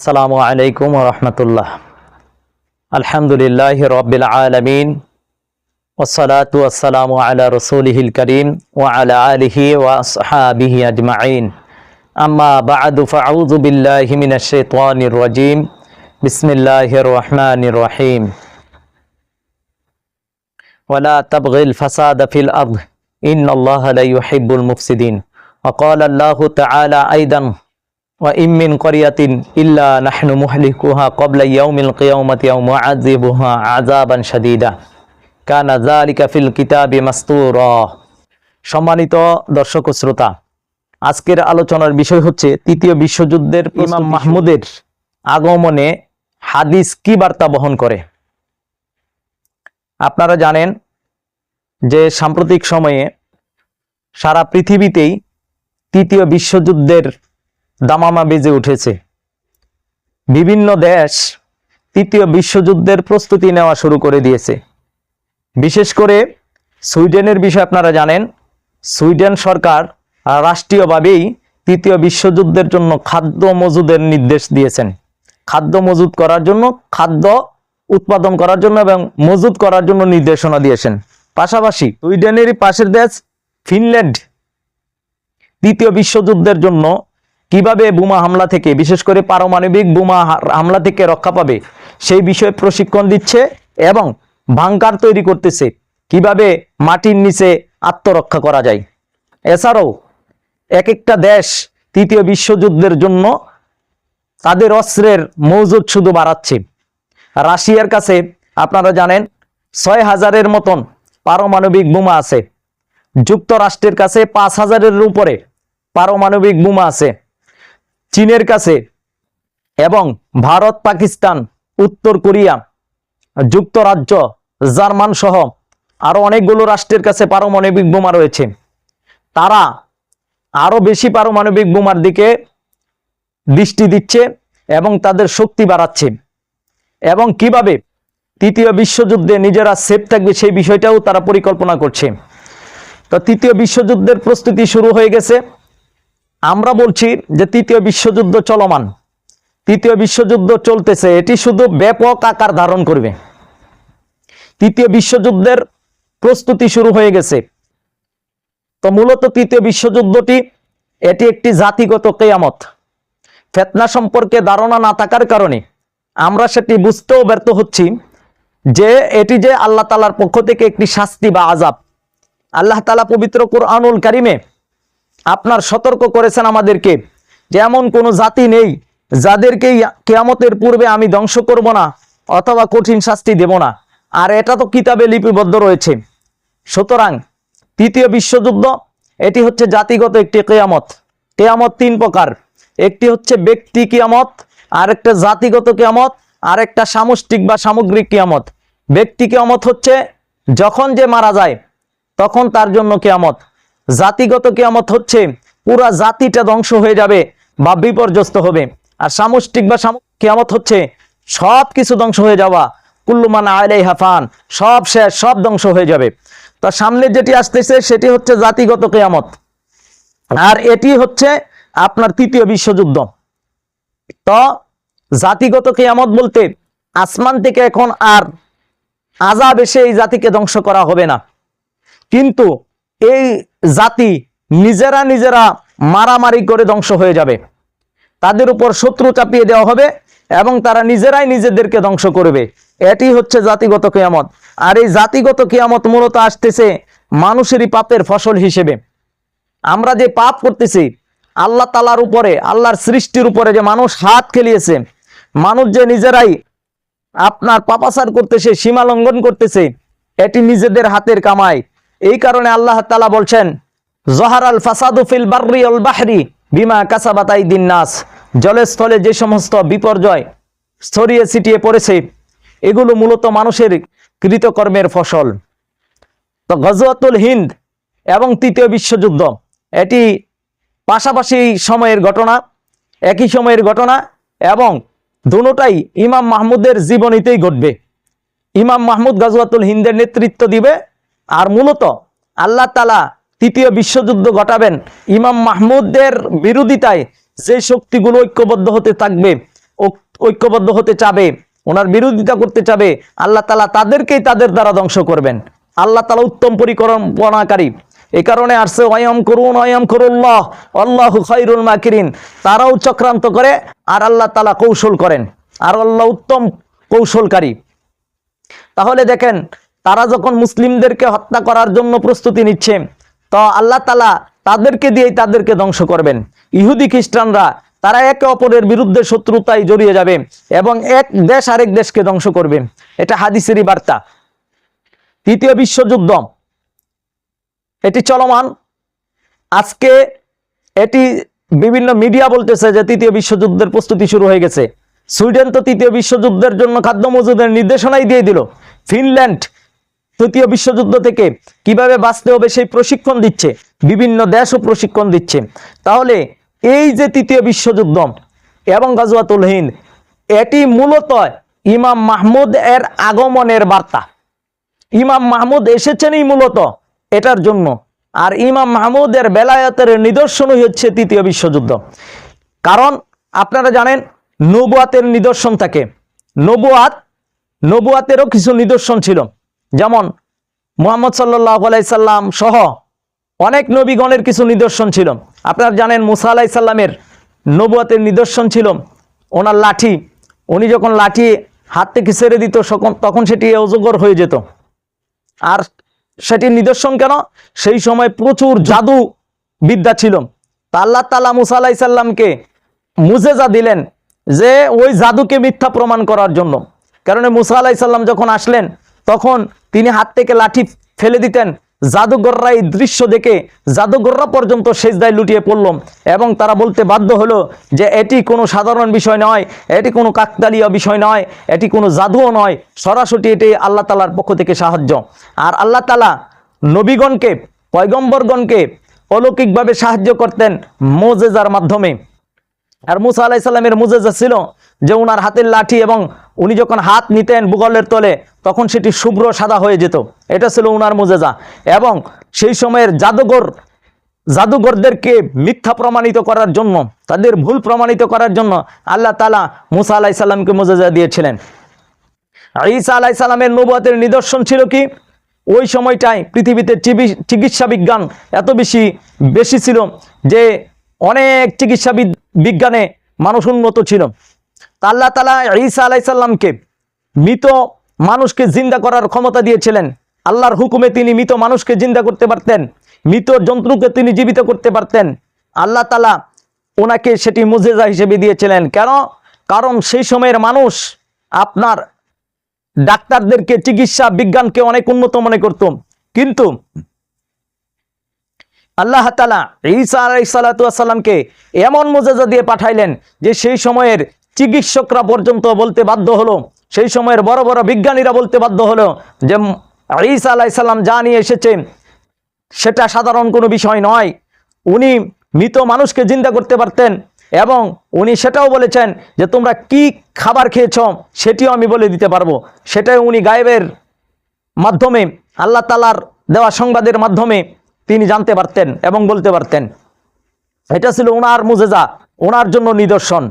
আসসালামু আলাইকুম রহমতুল্লাহ আলহামদুলিল্লাহ রবিল আলমিন ওসলাতু আসসালামু আলা রসুলিহিল করিম ও আলা আলিহি ওয়াসহাবিহি আজমাইন আম্মা বাদু ফাউযু বিল্লাহি মিনাশ শাইতানির রাজিম বিসমিল্লাহির রহমানির রহিম ولا تبغي الفساد في الأرض إن الله لا يحب المفسدين وقال الله تعالى أيضا ইমিন করিয়াতিন ইল্লা নাহনু মুহলিকুহা কবলা ইয়াউমিল কিয়ামাতি ইয়াউম আযিবুহা আযাবান শাদীদা। কানা যালিকা ফিল কিতাবি মাসতুরা। সম্মানিত দর্শক শ্রোতা আজকের আলোচনার বিষয় হচ্ছে তৃতীয় বিশ্বযুদ্ধের ইমাম মাহমুদের আগমনে হাদিস কি বার্তা বহন করে? আপনারা জানেন যে সাম্প্রতিক সময়ে সারা পৃথিবীতেই তৃতীয় বিশ্বযুদ্ধের দামামা বেজে উঠেছে। বিভিন্ন দেশ তৃতীয় বিশ্বযুদ্ধের প্রস্তুতি নেওয়া শুরু করে দিয়েছে। বিশেষ করে সুইডেনের বিষয়ে আপনারা জানেন, সুইডেন সরকার রাষ্ট্রীয়ভাবেই তৃতীয় বিশ্বযুদ্ধের জন্য খাদ্য মজুদের নির্দেশ দিয়েছেন। খাদ্য মজুদ করার জন্য, খাদ্য উৎপাদন করার জন্য এবং মজুদ করার জন্য নির্দেশনা দিয়েছেন। পাশাপাশি সুইডেনেরই পাশের দেশ ফিনল্যান্ড, তৃতীয় বিশ্বযুদ্ধের জন্য কীভাবে বোমা হামলা থেকে, বিশেষ করে পারমাণবিক বোমা হামলা থেকে রক্ষা পাবে, সেই বিষয়ে প্রশিক্ষণ দিচ্ছে এবং ভাঙ্কার তৈরি করতেছে। কীভাবে মাটির নিচে আত্মরক্ষা করা যায়। এছাড়াও এক একটা দেশ তৃতীয় বিশ্বযুদ্ধের জন্য তাদের অস্ত্রের মজুদ শুধু বাড়াচ্ছে। রাশিয়ার কাছে আপনারা জানেন, ছয় হাজারের মতন পারমাণবিক বোমা আছে। যুক্তরাষ্ট্রের কাছে পাঁচ হাজারের উপরে পারমাণবিক বোমা আছে। চীনের কাছে এবং ভারত, পাকিস্তান, উত্তর কোরিয়া, যুক্তরাজ্য, জার্মান সহ আরও অনেকগুলো রাষ্ট্রের কাছে পারমাণবিক বোমা রয়েছে। তারা আরও বেশি পারমাণবিক বোমার দিকে দৃষ্টি দিচ্ছে এবং তাদের শক্তি বাড়াচ্ছে। এবং কীভাবে তৃতীয় বিশ্বযুদ্ধে নিজেরা সেফ থাকবে সেই বিষয়টাও তারা পরিকল্পনা করছে। তো তৃতীয় বিশ্বযুদ্ধের প্রস্তুতি শুরু হয়ে গেছে। আমরা বলছি যে তৃতীয় বিশ্বযুদ্ধ চলমান। তৃতীয় বিশ্বযুদ্ধ চলতেছে, এটি শুধু ব্যাপক আকার ধারণ করবে। তৃতীয় বিশ্বযুদ্ধের প্রস্তুতি শুরু হয়ে গেছে। তো মূলত তৃতীয় বিশ্বযুদ্ধটি, এটি একটি জাতিগত কেয়ামত। ফেতনা সম্পর্কে ধারণা না থাকার কারণে আমরা সেটি বুঝতেও ব্যর্থ হচ্ছি যে এটি যে আল্লাহ তালার পক্ষ থেকে একটি শাস্তি বা আজাব আল্লাহ তালা পবিত্র কোরআনুল কারিমে আপনার সতর্ক করেছেন আমাদেরকে। যে এমন কোনো জাতি নেই যাদেরকে কেয়ামতের পূর্বে আমি ধ্বংস করব না, অথবা কঠিন শাস্তি দেব না। আর এটা তো কিতাবে লিপিবদ্ধ রয়েছে। সুতরাং তৃতীয় বিশ্বযুদ্ধ, এটি হচ্ছে জাতিগত একটি কেয়ামত। কেয়ামত তিন প্রকার। একটি হচ্ছে ব্যক্তি কিয়ামত আর একটা জাতিগত কিয়ামত আর একটা সামষ্টিক বা সামগ্রিক কিয়ামত। ব্যক্তি কিয়ামত হচ্ছে যখন যে মারা যায়, তখন তার জন্য কেয়ামত। জাতিগত কেয়ামত হচ্ছে, পুরা জাতিটা ধ্বংস হয়ে যাবে বা বিপর্যস্ত হবে। আর সামষ্টিক বা কেয়ামত হচ্ছে সব কিছু ধ্বংস হয়ে যাওয়া। কুল্লুমান আলাই হাফান সব শেষ, সব ধ্বংস হয়ে যাবে। তো সামনে যেটি আসতেছে, সেটি হচ্ছে জাতিগত কেয়ামত। আর এটি হচ্ছে আপনার তৃতীয় বিশ্বযুদ্ধ। তো জাতিগত কেয়ামত বলতে, আসমান থেকে এখন আর আজাব এসে এই জাতিকে ধ্বংস করা হবে না। কিন্তু এই জাতি নিজেরা নিজেরা মারামারি করে ধ্বংস হয়ে যাবে। তাদের উপর শত্রু চাপিয়ে দেওয়া হবে এবং তারা নিজেরাই নিজেদেরকে ধ্বংস করবে। এটি হচ্ছে জাতিগত কেয়ামত। আর এই জাতিগত কেয়ামত মূলত আসতেছে মানুষেরই পাপের ফসল হিসেবে। আমরা যে পাপ করতেছি, আল্লাহ তালার উপরে, আল্লাহর সৃষ্টির উপরে যে মানুষ হাত খেলিয়েছে, মানুষ যে নিজেরাই আপনার পাপাচার করতেছে, সীমা লঙ্ঘন করতেছে, এটি নিজেদের হাতের কামাই। এই কারণে আল্লাহ তালা বলছেন, জহার আল ফাসাদুফিল বার্রি অল বাহরি বিমা কাসাবাতাই দিন নাস। জলের স্থলে যে সমস্ত বিপর্যয় ছড়িয়ে ছিটিয়ে পড়েছে, এগুলো মূলত মানুষের কৃতকর্মের ফসল। তো গজওয়াতুল হিন্দ এবং তৃতীয় বিশ্বযুদ্ধ, এটি পাশাপাশি সময়ের ঘটনা, একই সময়ের ঘটনা এবং দুটোটাই ইমাম মাহমুদের জীবনীতেই ঘটবে। ইমাম মাহমুদ গাজওয়াতুল হিন্দের নেতৃত্ব দিবে আর মূলত আল্লাহ তালা তৃতীয় বিশ্বযুদ্ধ ঘটাবেন। ইমাম মাহমুদের বিরোধিতায় যে শক্তিগুলো ঐক্যবদ্ধ হতে থাকবে ঐক্যবদ্ধ হতে চাবে, ওনার বিরোধিতা করতে চাবে, আল্লাহ তালা তাদেরকেই তাদের দ্বারা ধ্বংস করবেন। আল্লাহ তালা উত্তম পরিকল্পনাকারী। এই কারণে আসছে অয়ম করুন, অয়ম করুল্লাহ, আল্লাহ খৈরুল মাকিরিন। তারাও চক্রান্ত করে আর আল্লাহ তালা কৌশল করেন। আর আল্লাহ উত্তম কৌশলকারী। তাহলে দেখেন তারা যখন মুসলিমদেরকে হত্যা করার জন্য প্রস্তুতি নিচ্ছে, তো আল্লাহ তালা তাদেরকে দিয়েই তাদেরকে ধ্বংস করবেন। ইহুদি খ্রিস্টানরা, তারা একে অপরের বিরুদ্ধে শত্রুতায় জড়িয়ে যাবে এবং এক দেশ আরেক দেশকে ধ্বংস করবে। এটা হাদিসেরই বার্তা। তৃতীয় বিশ্বযুদ্ধ। এটি চলমান। আজকে এটি বিভিন্ন মিডিয়া বলতেছে যে তৃতীয় বিশ্বযুদ্ধের প্রস্তুতি শুরু হয়ে গেছে। সুইডেন তো তৃতীয় বিশ্বযুদ্ধের জন্য খাদ্য মজুদের নির্দেশনাই দিয়ে দিল। ফিনল্যান্ড তৃতীয় বিশ্বযুদ্ধ থেকে কীভাবে বাঁচতে হবে সেই প্রশিক্ষণ দিচ্ছে, বিভিন্ন দেশও প্রশিক্ষণ দিচ্ছে। তাহলে এই যে তৃতীয় বিশ্বযুদ্ধ এবং গাজওয়াতুল হিন্দ, এটি মূলত ইমাম মাহমুদ এর আগমনের বার্তা। ইমাম মাহমুদ এসেছেনই মূলত এটার জন্য। আর ইমাম মাহমুদের বেলায়তের নিদর্শনই হচ্ছে তৃতীয় বিশ্বযুদ্ধ। কারণ আপনারা জানেন, নবুয়াতের নিদর্শন থাকে। নবুয়াত, নবুয়াতেরও কিছু নিদর্শন ছিল। যেমন মোহাম্মদ সাল্লাহ আলাইসাল্লাম সহ অনেক নবীগণের কিছু নিদর্শন ছিল। আপনারা জানেন মুসা আলাইসাল্লামের নবুয়াতের নিদর্শন ছিল। ওনার লাঠি, উনি যখন লাঠি হাত থেকে ছেড়ে দিত তখন সেটি অজগর হয়ে যেত। আর সেটির নিদর্শন কেন? সেই সময় প্রচুর জাদু বিদ্যা ছিল। তা আল্লাহ তালা মুসা আলাইসাল্লামকে মুজেজা দিলেন যে ওই জাদুকে মিথ্যা প্রমাণ করার জন্য। কারণ মুসা আলাইসাল্লাম যখন আসলেন তখন তিনি হাত থেকে লাঠি ফেলে দিতেন। জাদুগররা এই দৃশ্য দেখে জাদুগররা পর্যন্ত সেজদায় লুটিয়ে পড়ল এবং তারা বলতে বাধ্য হলো যে এটি কোনো সাধারণ বিষয় নয়, এটি কোনো কাকতালীয় বিষয় নয়, এটি কোনো জাদুও নয়, সরাসরি এটি আল্লাহ তালার পক্ষ থেকে সাহায্য। আর আল্লাহ তালা নবীগণকে, পয়গম্বরগণকে অলৌকিকভাবে সাহায্য করতেন মোজেজার মাধ্যমে। আর মুসা আলাইসাল্লামের মুজেজা ছিল যে ওনার হাতের লাঠি এবং উনি যখন হাত নিতেন বুগলের তলে, তখন সেটি শুভ্র সাদা হয়ে যেত। এটা ছিল উনার মোজেজা। এবং সেই সময়ের জাদুঘর, জাদুঘরদেরকে মিথ্যা প্রমাণিত করার জন্য, তাদের ভুল প্রমাণিত করার জন্য আল্লাহ তালা মুসা আলাইসাল্লামকে মোজেজা দিয়েছিলেন। ঈসা আলাহ সালামের নবুয়াতের নিদর্শন ছিল কি? ওই সময়টায় পৃথিবীতে চিকিৎসা বিজ্ঞান এত বেশি বেশি ছিল যে অনেক চিকিৎসা বিজ্ঞানে মানুষ উন্নত ছিল। আল্লাহ তালা ঈসা আলাহ সাল্লামকে মৃত মানুষকে জিন্দা করার ক্ষমতা দিয়েছিলেন। আল্লাহর হুকুমে তিনি মৃত মানুষকে জিন্দা করতে পারতেন, মৃত জন্তুকে তিনি জীবিত করতে পারতেন। আল্লাহ তালা ওনাকে সেটি মুজেজা হিসেবে দিয়েছিলেন। কেন? কারণ সেই সময়ের মানুষ আপনার ডাক্তারদেরকে, চিকিৎসা বিজ্ঞানকে অনেক উন্নত মনে করত। কিন্তু আল্লাহ তালা ঈসা আলাইসাল্লাতামকে এমন মোজেজা দিয়ে পাঠাইলেন যে সেই সময়ের চিকিৎসকরা পর্যন্ত বলতে বাধ্য হলো। সেই সময়ের বড় বড় বিজ্ঞানীরা বলতে বাধ্য হলো যে, ঈসা আলাইসাল্লাম যা নিয়ে এসেছে, সেটা সাধারণ কোনো বিষয় নয়। উনি মৃত মানুষকে জিন্দা করতে পারতেন এবং উনি সেটাও বলেছেন যে, তোমরা কি খাবার খেয়েছ, সেটিও আমি বলে দিতে পারব। সেটাই উনি গায়েবের মাধ্যমে, আল্লাহ তালার দেওয়া সংবাদের মাধ্যমে তিনি জানতে পারতেন এবং বলতে পারতেন। এটা ছিল ওনার মুজেজা ওনার জন্য নিদর্শন।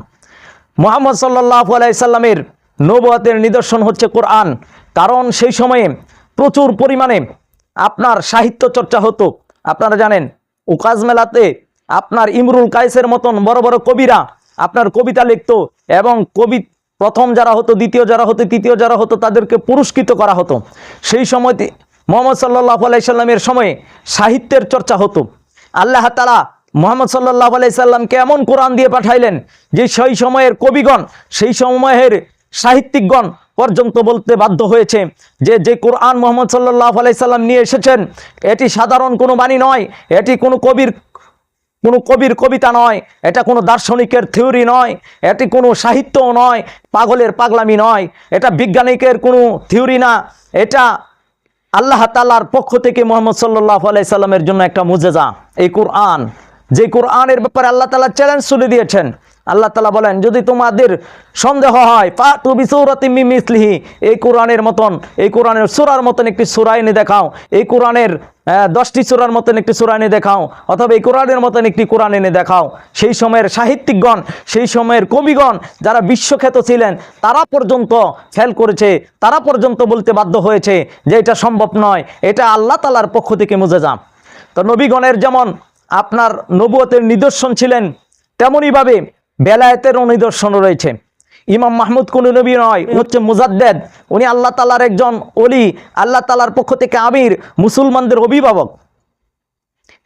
মোহাম্মদ সাল্লাহ আলাইসাল্লামের নবুয়াতের নিদর্শন হচ্ছে কোরআন। কারণ সেই সময়ে প্রচুর পরিমাণে আপনার সাহিত্য চর্চা হতো। আপনারা জানেন, উকাজ মেলাতে আপনার ইমরুল কায়েসের মতন বড় বড় কবিরা আপনার কবিতা লিখতো এবং কবি প্রথম যারা হতো, দ্বিতীয় যারা হতো, তৃতীয় যারা হতো, তাদেরকে পুরস্কৃত করা হতো। সেই সময়তে মোহাম্মদ সাল্লাহ আলাইসাল্লামের সময়ে সাহিত্যের চর্চা হতো। আল্লাহ তালা মোহাম্মদ সাল্লাহ আলাইসাল্লামকে এমন কোরআন দিয়ে পাঠাইলেন যে সেই সময়ের কবিগণ, সেই সময়ের সাহিত্যিকগণ পর্যন্ত বলতে বাধ্য হয়েছে যে যে কোরআন মোহাম্মদ সাল্লাহ আলাইসাল্লাম নিয়ে এসেছেন, এটি সাধারণ কোনো বাণী নয়, এটি কোনো কবির কোনো কবির কবিতা নয়, এটা কোনো দার্শনিকের থিওরি নয়, এটি কোনো সাহিত্যও নয়, পাগলের পাগলামি নয়, এটা বিজ্ঞানিকের কোনো থিওরি না, এটা আল্লাহ তালার পক্ষ থেকে মোহাম্মদ সাল্লাহ আলাইসাল্লামের জন্য একটা মুজেজা, এই কোরআন। যে কোরআনের ব্যাপারে আল্লাহ তালা চ্যালেঞ্জ তুলে দিয়েছেন। আল্লাহ তালা বলেন, যদি তোমাদের সন্দেহ হয় পা তু বিসৌরাতিমি মিসলিহি এই কোরআনের মতন, এই কোরআনের সুরার মতন একটি সুরা এনে দেখাও, এই কোরআনের দশটি সুরার মতন একটি সুরা এনে দেখাও, অথবা এই কোরআনের মতন একটি কোরআন এনে দেখাও। সেই সময়ের সাহিত্যিকগণ, সেই সময়ের কবিগণ যারা বিশ্বখ্যাত ছিলেন, তারা পর্যন্ত ফেল করেছে, তারা পর্যন্ত বলতে বাধ্য হয়েছে যে এটা সম্ভব নয়, এটা আল্লাহ তালার পক্ষ থেকে মুজে যাম তো নবীগণের যেমন আপনার নবুয়তের নিদর্শন ছিলেন তেমনইভাবে বেলায়েতেরও নিদর্শন রয়েছে। ইমাম মাহমুদ কোন নবী নয় হচ্ছে মুজাদ্দেদ। উনি আল্লাহ তালার একজন অলি আল্লাহ তালার পক্ষ থেকে আমির, মুসলমানদের অভিভাবক।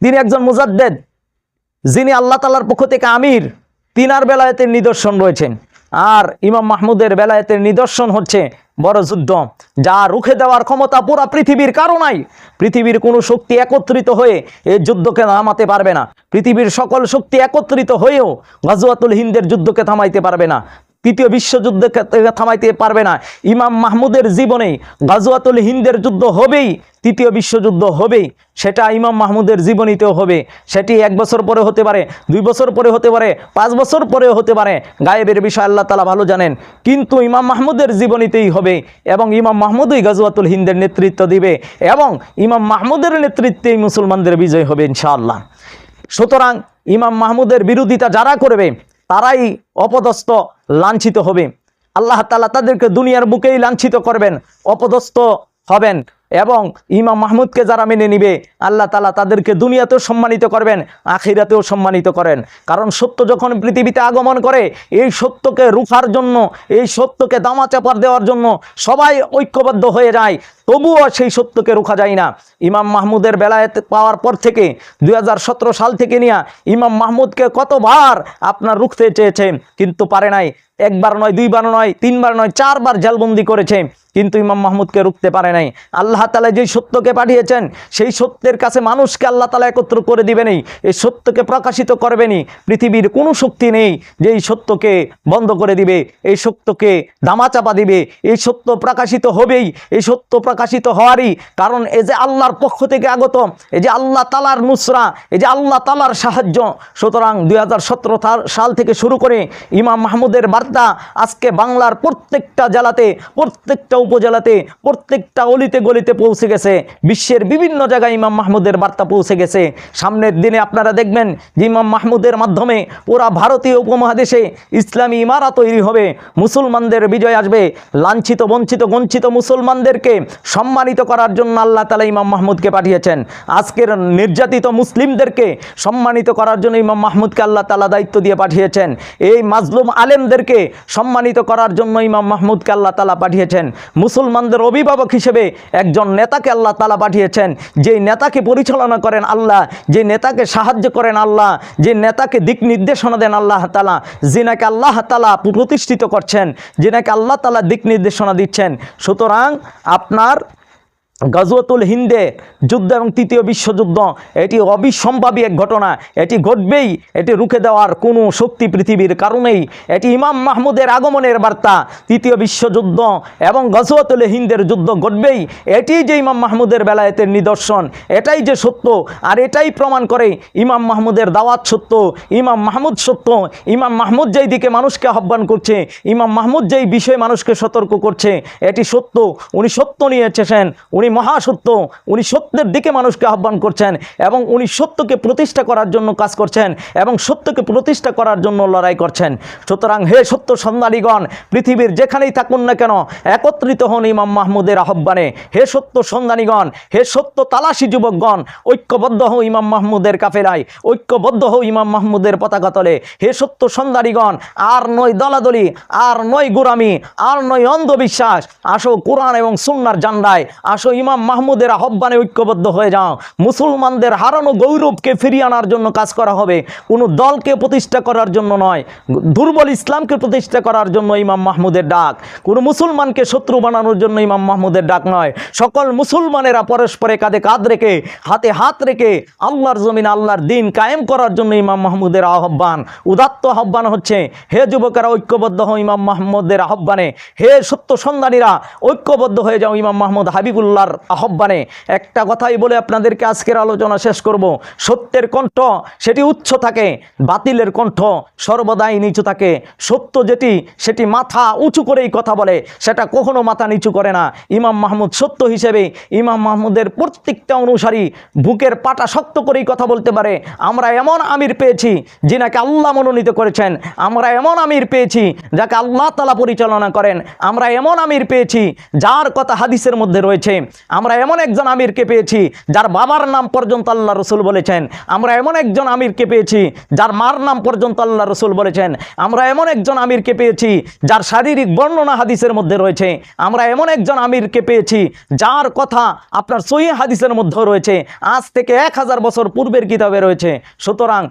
তিনি একজন মুজাদ্দেদ, যিনি আল্লাহ তালার পক্ষ থেকে আমির। তিনার বেলায়েতের নিদর্শন রয়েছেন আর ইমাম মাহমুদের বেলায়েতের নিদর্শন হচ্ছে বড় যুদ্ধ, যা রুখে দেওয়ার ক্ষমতা পুরা পৃথিবীর কারও নাই পৃথিবীর কোনো শক্তি একত্রিত হয়ে এই যুদ্ধকে থামাতে পারবে না। পৃথিবীর সকল শক্তি একত্রিত হয়েও গাজুয়াতুল হিন্দের যুদ্ধকে থামাইতে পারবে না। তৃতীয় বিশ্বযুদ্ধকে থামাইতে পারবে না। ইমাম মাহমুদের জীবনে গাজওয়াতুল হিন্দের যুদ্ধ হবেই, তৃতীয় বিশ্বযুদ্ধ হবেই। সেটা ইমাম মাহমুদের জীবনীতেও হবে। সেটি এক বছর পরে হতে পারে, দুই বছর পরে হতে পারে, পাঁচ বছর পরেও হতে পারে। গায়েবের বিষয় আল্লাহ তালা ভালো জানেন। কিন্তু ইমাম মাহমুদের জীবনীতেই হবে এবং ইমাম মাহমুদই গাজওয়াতুল হিন্দের নেতৃত্ব দিবে এবং ইমাম মাহমুদের নেতৃত্বেই মুসলমানদের বিজয় হবে ইনশাআল্লাহ। সুতরাং ইমাম মাহমুদের বিরোধিতা যারা করবে তারাই অপদস্থ লাঞ্ছিত হবে। আল্লাহ তালা তাদেরকে দুনিয়ার বুকেই লাঞ্ছিত করবেন অপদস্থ হবেন। এবং ইমাম মাহমুদকে যারা মেনে নিবে, আল্লাহ তালা তাদেরকে দুনিয়াতেও সম্মানিত করবেন, আখিরাতেও সম্মানিত করেন। কারণ সত্য যখন পৃথিবীতে আগমন করে, এই সত্যকে রুখার জন্য, এই সত্যকে দামা চাপার দেওয়ার জন্য সবাই ঐক্যবদ্ধ হয়ে যায়, তবুও সেই সত্যকে রুখা যায় না। ইমাম মাহমুদের বেলায়েত পাওয়ার পর থেকে দু হাজার সতেরো সাল থেকে নিয়ে ইমাম মাহমুদকে কতবার আপনার রুখতে চেয়েছে, কিন্তু পারে নাই। একবার নয়, দুইবার নয়, তিনবার নয়, চারবার জেলবন্দি করেছে, কিন্তু ইমাম মাহমুদকে রুখতে পারে নাই। আল্লাহ তালা যেই সত্যকে পাঠিয়েছেন, সেই সত্যের কাছে মানুষকে আল্লাহ তালা একত্র করে দিবেনই এই। সত্যকে প্রকাশিত করবেনই পৃথিবীর কোনো শক্তি নেই যে এই সত্যকে বন্ধ করে দিবে, এই সত্যকে দামাচাপা দিবে, এই সত্য প্রকাশিত হবেই, এই সত্য প্রকাশিত হওয়ারই। কারণ এই যে আল্লাহর পক্ষ থেকে আগত, এই যে আল্লাহ তালার নুসরা, এই যে আল্লাহ তালার সাহায্য। সুতরাং দু হাজার সতেরো সাল থেকে শুরু করে ইমাম মাহমুদের বার্তা আজকে বাংলার প্রত্যেকটা জেলাতে, প্রত্যেকটা উপজেলাতে, প্রত্যেকটা অলিতে গলিতে পৌঁছে গেছে। বিশ্বের বিভিন্ন জায়গায় ইমাম মাহমুদের বার্তা পৌঁছে গেছে। সামনের দিনে আপনারা দেখবেন যে ইমাম মাহমুদের মাধ্যমে পুরা ভারতীয় উপমহাদেশে ইসলামী ইমারা তৈরি হবে। মুসলমানদের বিজয় আসবে। লাঞ্ছিত, বঞ্চিত বঞ্চিত মুসলমানদেরকে সম্মানিত করার জন্য আল্লাহ তালা ইমাম মাহমুদকে পাঠিয়েছেন। আজকের নির্যাতিত মুসলিমদেরকে সম্মানিত করার জন্য ইমাম মাহমুদকে আল্লাহ তালা দায়িত্ব দিয়ে পাঠিয়েছেন। এই মাজলুম আলেমদেরকে সম্মানিত করার জন্য ইমাম মাহমুদকে আল্লাহ তালা পাঠিয়েছেন। মুসলমানদের অভিভাবক হিসেবে একজন নেতাকে আল্লাহ তালা পাঠিয়েছেন। যেই নেতাকে পরিচালনা করেন আল্লাহ, যে নেতাকে সাহায্য করেন আল্লাহ, যে নেতাকে দিক নির্দেশনা দেন আল্লাহ তালা, যিনাকে আল্লাহ তালা প্রতিষ্ঠিত করছেন, যিনাকে আল্লাহ তালা দিক নির্দেশনা দিচ্ছেন। সুতরাং আপনার গজওয়াতুল হিন্দে যুদ্ধ এবং তৃতীয় বিশ্বযুদ্ধ, এটি অবিসম্ভাবী এক ঘটনা। এটি ঘটবেই, এটি রুখে দেওয়ার কোনো শক্তি পৃথিবীর কারণেই। এটি ইমাম মাহমুদের আগমনের বার্তা। তৃতীয় বিশ্বযুদ্ধ এবং গজওয়াতুল হিন্দের যুদ্ধ ঘটবেই। এটি যে ইমাম মাহমুদের বেলায়েতের নিদর্শন, এটাই যে সত্য, আর এটাই প্রমাণ করে ইমাম মাহমুদের দাওয়াত সত্য, ইমাম মাহমুদ সত্য, ইমাম মাহমুদ যেই দিকে মানুষকে আহ্বান করছে, ইমাম মাহমুদ যেই বিষয়ে মানুষকে সতর্ক করছে, এটি সত্য। উনি সত্য নিয়ে এসেছেন উনি মহাসত্য, উনি সত্যের দিকে মানুষকে আহ্বান করছেন এবং উনি সত্যকে প্রতিষ্ঠা করার জন্য কাজ করছেন এবং সত্যকে প্রতিষ্ঠা করার জন্য লড়াই করছেন। সুতরাং হে সত্য সন্ধানীগণ পৃথিবীর যেখানেই থাকুন না কেন, একত্রিত হন ইমাম মাহমুদের আহ্বানে। হে সত্য সন্ধানীগণ হে সত্য তালাশি যুবকগণ, ঐক্যবদ্ধ হও ইমাম মাহমুদের কাফেরায় ঐক্যবদ্ধ হও ইমাম মাহমুদের পতাকা তলে। হে সত্য সন্ধানীগণ আর নয় দলাদলি, আর নয় গুরামি, আর নয় অন্ধবিশ্বাস। আসো কোরআন এবং সুন্নার জান্ডায় আসো ইমাম মাহমুদের আহ্বানে ঐক্যবদ্ধ হয়ে যাও। মুসলমানদের হারানো গৌরবকে ফিরিয়ে আনার জন্য কাজ করা হবে। কোনো দলকে প্রতিষ্ঠা করার জন্য নয়। দুর্বল ইসলামকে প্রতিষ্ঠা করার জন্য ইমাম মাহমুদের ডাক। কোনো মুসলমানকে শত্রু বানানোর জন্য ইমাম মাহমুদের ডাক নয়। সকল মুসলমানেরা পরস্পরে কাঁধে কাঁধ রেখে, হাতে হাত রেখে আল্লাহর জমিন আল্লাহর দিন কায়েম করার জন্য ইমাম মাহমুদের আহ্বান। উদাত্ত আহ্বান হচ্ছে, হে যুবকেরা, ঐক্যবদ্ধ হও ইমাম মাহমুদের আহ্বানে। হে সত্য সন্ধানীরা, ঐক্যবদ্ধ হয়ে যাও ইমাম মাহমুদ হাবিবুল্লাহ আল্লাহর আহ্বানে একটা কথাই বলে আপনাদেরকে আজকের আলোচনা শেষ করব। সত্যের কণ্ঠ সেটি উচ্চ থাকে, বাতিলের কণ্ঠ সর্বদাই নিচু থাকে। সত্য যেটি, সেটি মাথা উঁচু করেই কথা বলে, সেটা কখনো মাথা নিচু করে না। ইমাম মাহমুদ সত্য হিসেবে, ইমাম মাহমুদের প্রত্যেকটা অনুসারী বুকের পাটা শক্ত করেই কথা বলতে পারে। আমরা এমন আমির পেয়েছি, যিনাকে আল্লাহ মনোনীত করেছেন। আমরা এমন আমির পেয়েছি, যাকে আল্লাহ তালা পরিচালনা করেন। আমরা এমন আমির পেয়েছি, যার কথা হাদিসের মধ্যে রয়েছে। আমরা এমন একজন আমিরকে পেয়েছি, যার বাবার নাম পর্যন্ত আল্লাহ রসুল বলেছেন। আমরা এমন একজন আমিরকে পেয়েছি, যার মার নাম পর্যন্ত আল্লাহ রসুল বলেছেন। আমরা এমন একজন আমিরকে পেয়েছি, যার শারীরিক বর্ণনা হাদিসের মধ্যে রয়েছে। আমরা এমন একজন আমিরকে পেয়েছি, যার কথা আপনার সহি হাদিসের মধ্যেও রয়েছে। আজ থেকে এক হাজার বছর পূর্বের কিতাবে রয়েছে। সুতরাং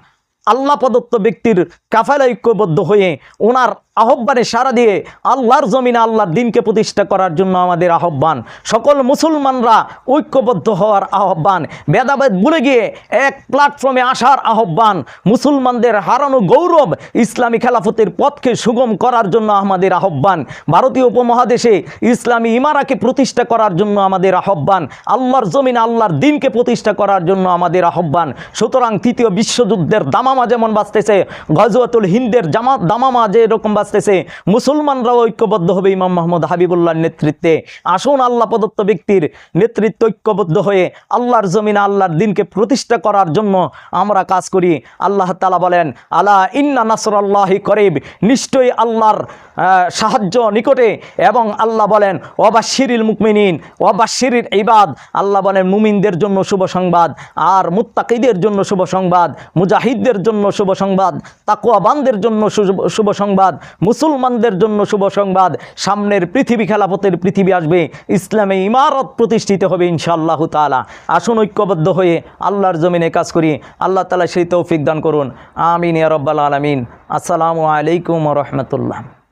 আল্লাহ প্রদত্ত ব্যক্তির কাফেলা ঐক্যবদ্ধ হয়ে ওনার আহ্বানে সারা দিয়ে আল্লাহর জমিনে আল্লাহর দিনকে প্রতিষ্ঠা করার জন্য আমাদের আহ্বান। সকল মুসলমানরা ঐক্যবদ্ধ হওয়ার আহ্বান, ভেদাভেদ ভুলে গিয়ে এক প্ল্যাটফর্মে আসার আহ্বান। মুসলমানদের হারানো গৌরব ইসলামী খেলাফতের পথকে সুগম করার জন্য আমাদের আহ্বান। ভারতীয় উপমহাদেশে ইসলামী ইমারাকে প্রতিষ্ঠা করার জন্য আমাদের আহ্বান। আল্লাহর জমিনে আল্লাহর দিনকে প্রতিষ্ঠা করার জন্য আমাদের আহ্বান। সুতরাং তৃতীয় বিশ্বযুদ্ধের দামামা যেমন বাঁচতেছে, গজওয়াতুল হিন্দের জামা দামামা যে বাঁচতেছে মুসলমানরাও ঐক্যবদ্ধ হবে ইমাম মাহমুদ হাবিবুল্লাহর নেতৃত্বে। আসুন আল্লাহ প্রদত্ত ব্যক্তির নেতৃত্ব ঐক্যবদ্ধ হয়ে আল্লাহর জমিনে আল্লাহর দিনকে প্রতিষ্ঠা করার জন্য আমরা কাজ করি। আল্লাহ তালা বলেন, আলা ইন্না নাসরাল্লাহি করিব। নিশ্চয়ই আল্লাহর সাহায্য নিকটে। এবং আল্লাহ বলেন অবাশিরিল মুকমিনিন অবাশিরির ইবাদ। আল্লাহ বলেন, মুমিনদের জন্য শুভ সংবাদ আর মুত্তাকিদের জন্য শুভ সংবাদ, মুজাহিদদের জন্য শুভ সংবাদ তাকুয়াবানদের জন্য শুভ সংবাদ মুসলমানদের জন্য শুভ সংবাদ। সামনের পৃথিবী খেলাপথের পৃথিবী আসবে। ইসলামে ইমারত প্রতিষ্ঠিত হবে ইনশাআল্লাহ তালা আসুন ঐক্যবদ্ধ হয়ে আল্লাহর জমিনে কাজ করি। আল্লাহ তালা সেই তৌফিক দান করুন। আমিন আরব্বাল রব্বাল আলমিন। আসসালামু আলাইকুম রহমতুল্লাহ।